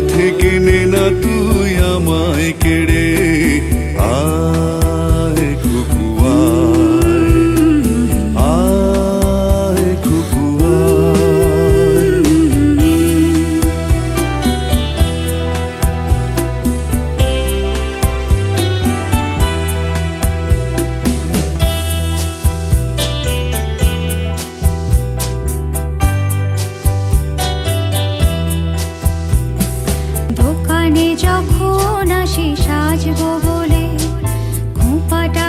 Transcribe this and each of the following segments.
থেকে নে না তুই আমায় কেড়ে। দোকানে যখন আসি সাজব বলে খোঁপাটা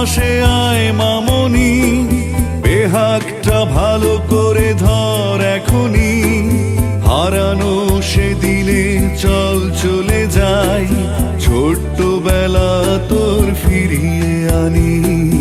পাশে আয় মামনি বেহাকটা ভালো করে ধর এখনি হারানো সে সেদিনে চল চলে যাই, ছোট্টবেলা তোর ফিরিয়ে আনি।